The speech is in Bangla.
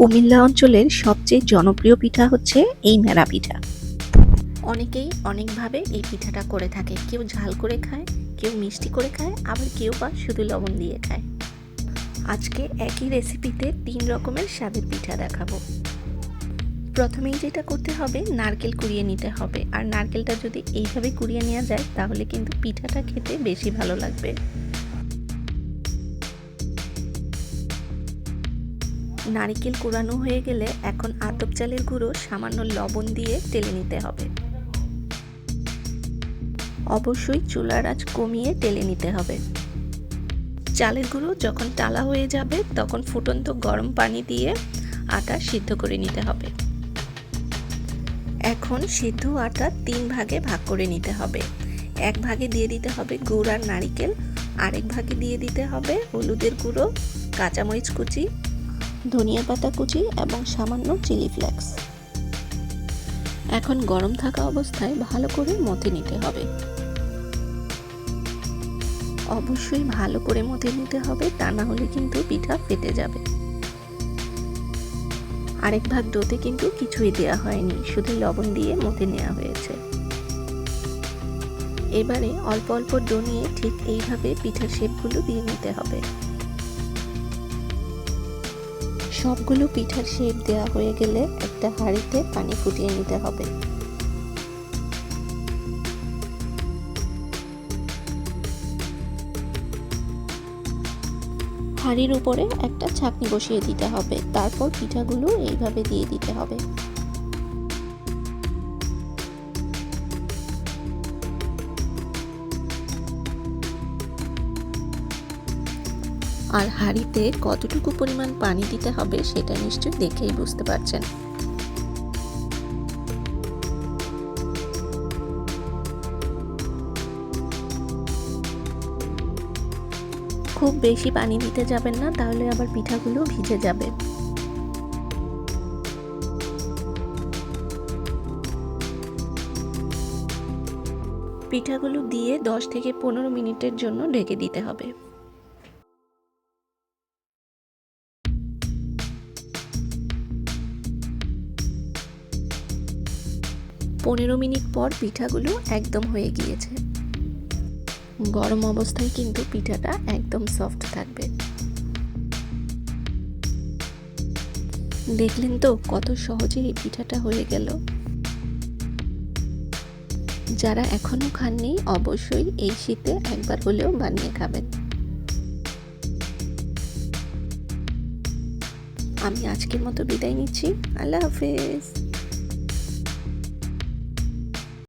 কুমিল্লা অঞ্চলের সবচেয়ে জনপ্রিয় পিঠা হচ্ছে এই মেরা পিঠা। অনেকেই অনেকভাবে এই পিঠাটা করে থাকে। কেউ ঝাল করে খায়, কেউ মিষ্টি করে খায়, আবার কেউ বা শুধু লবণ দিয়ে খায়। আজকে একই রেসিপিতে তিন রকমের স্বাদের পিঠা দেখাবো। প্রথমেই যেটা করতে হবে, নারকেল কুড়িয়ে নিতে হবে। আর নারকেলটা যদি এইভাবে কুড়িয়ে নেওয়া যায়, তাহলে কিন্তু পিঠাটা খেতে বেশি ভালো লাগবে। নারিকেল কুড়ানো হয়ে গেলে এখন আতপ চালের গুঁড়ো সামান্য লবণ দিয়ে টেলে নিতে হবে। অবশ্যই চুলার আঁচ কমিয়ে টেলে নিতে হবে। চালের গুঁড়ো যখন টালা হয়ে যাবে, তখন ফুটন্ত গরম পানি দিয়ে আটা সিদ্ধ করে নিতে হবে। এখন সিদ্ধ আটা তিন ভাগে ভাগ করে নিতে হবে। এক ভাগে দিয়ে দিতে হবে গুড় আর নারিকেল, আরেক ভাগে দিয়ে দিতে হবে হলুদের গুঁড়ো, কাঁচামরিচ কুচি ধনিয়া পাতা কুচি এবং সামান্য চিলি ফ্লেক্স। এখন গরম থাকা অবস্থায় ভালো করে মথে নিতে হবে। অবশ্যই ভালো করে মথে নিতে হবে, তা না হলে কিন্তু পিঠা ফেটে যাবে। আরেক ভাগ ডোতে কিন্তু কিছুই দেওয়া হয়নি, শুধু লবণ দিয়ে মথে নেওয়া হয়েছে। এবারে অল্প অল্প ডো নিয়ে ঠিক এইভাবে পিঠার শেপগুলো দিয়ে নিতে হবে। সবগুলো পিঠার শেপ দেওয়া হয়ে গেলে একটা হাঁড়িতে পানি ফুটিয়ে নিতে হবে। হাঁড়ির উপরে একটা ছাঁকনি বসিয়ে দিতে হবে। তারপর পিঠাগুলো এইভাবে দিয়ে দিতে হবে। আর হাঁড়িতে কতটুকু পরিমাণ পানি দিতে হবে সেটা নিশ্চয়ই দেখেই বুঝতে পারছেন। খুব বেশি পানি দিতে যাবেন না, তাহলে আবার পিঠাগুলো ভিজে যাবে। পিঠাগুলো দিয়ে 10 থেকে পনেরো মিনিটের জন্য ঢেকে দিতে হবে। পনেরো মিনিট পর পিঠাগুলো একদম হয়ে গিয়েছে। গরম অবস্থায় কিন্তু পিঠাটা একদম সফট থাকবে। দেখলেন তো কত সহজে এই পিঠাটা হয়ে গেল। যারা এখনও খাননি, অবশ্যই এই শীতে একবার হলেও বানিয়ে খাবেন। আমি আজকের মতো বিদায় নিচ্ছি। আল্লাহ হাফেজ।